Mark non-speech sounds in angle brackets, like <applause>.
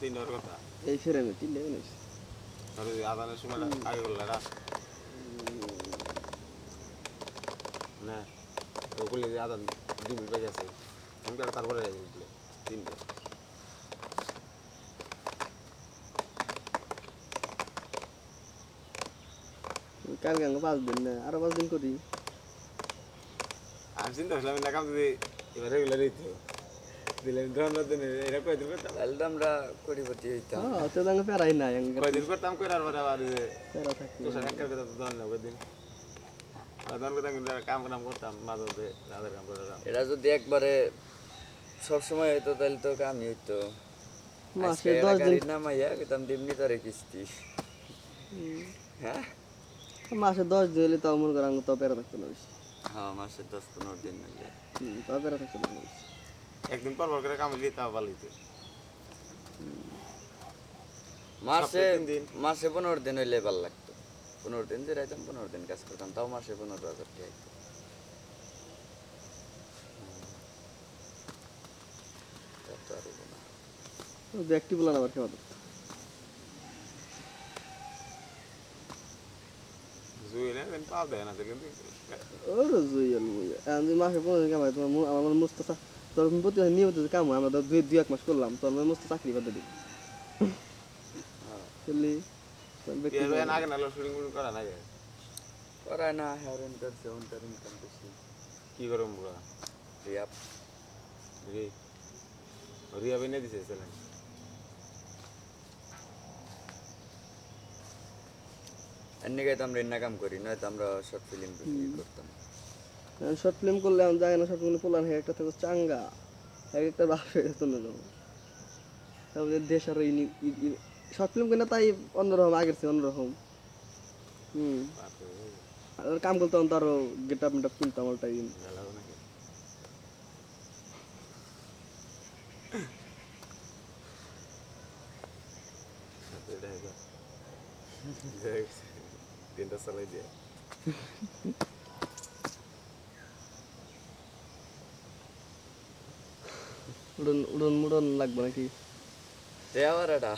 তিনটার কথা? এই ফ্রেমে তিনটে নিস ধরো যে আদানের সময়টা আগে করল না? ও যে আদান দুই মিনিট বাজে আছে। আমি আর তারপরে তিনটে। কালকে আমাকে পাঁচ দিন না আরও পাঁচ দিন করি। আমি চিন্তা করছিলাম না কাম যদি এবার রেগুলার দিত দিলে ধরনের দিন এটা কয়দিন করতাম আমরা কোটিপতি হইতাম। হ্যাঁ তো করতাম? আর থাকি। কথা তো কিন্তু কাম কাম করতাম মাঝে কাম এটা যদি একবারে সবসময় হইতো তাহলে তো কামই হইতো। মাসে আজকে একটা দশ দিন গাড়ি নামাইয়া কিন্তু দিমনি তারে কিস্তি। হ্যাঁ? মাসে দশ দিন হলে তাও মনে করেন তো পেরা থাকতো না বেশি। হ্যাঁ মাসে দশ পনেরো দিন হইলে তাও পেরা থাকতো না বেশি। একদিন পর পর করে কাম ভালো হইতো মাসে মাসে পনেরো দিন হইলে ভালো লাগতো। পনেরো দিন যে রাইতাম পনেরো দিন কাজ করতাম তাও মাসে পনেরো হাজার টাকা। ব্যক্তি আবার কেমন দেয় না কিন্তু। ওর মাসে পনেরো কামাই তোমার আমার তোর প্রতি নিয়মিত যে কাম হয়, আমরা তো দুই দুই এক মাস করলাম তোর মুস্ত চাকরি করতে দিই। এর আগে না শুটিং করা না ইনকাম বেশি কি করে মুরা রিয়াপ রি রিয়া বিনে দিছে চ্যালেঞ্জ। এমনি গাইতে আমরা এন্না কাম করি নয়তো আমরা শর্ট ফিল্ম করতাম। শর্ট ফিল্ম করলে আমি জানি না শর্ট ফিল্ম পোলান হয়ে, একটা থেকে চাঙ্গা, এক একটা হয়ে গেছে না তারপরে দেশ আর শর্ট ফিল্ম কিনা তাই অন্যরকম, আগের চেয়ে অন্যরকম। হুম। কাম করতে তখন তো আরও গেট আপ মেট আপ কিনতাম অল টাইম <laughs> তিনটা চালাই দিয়ে। উড়ন উড়ন মুড়ন লাগবে নাকি? দেওয়ার এটা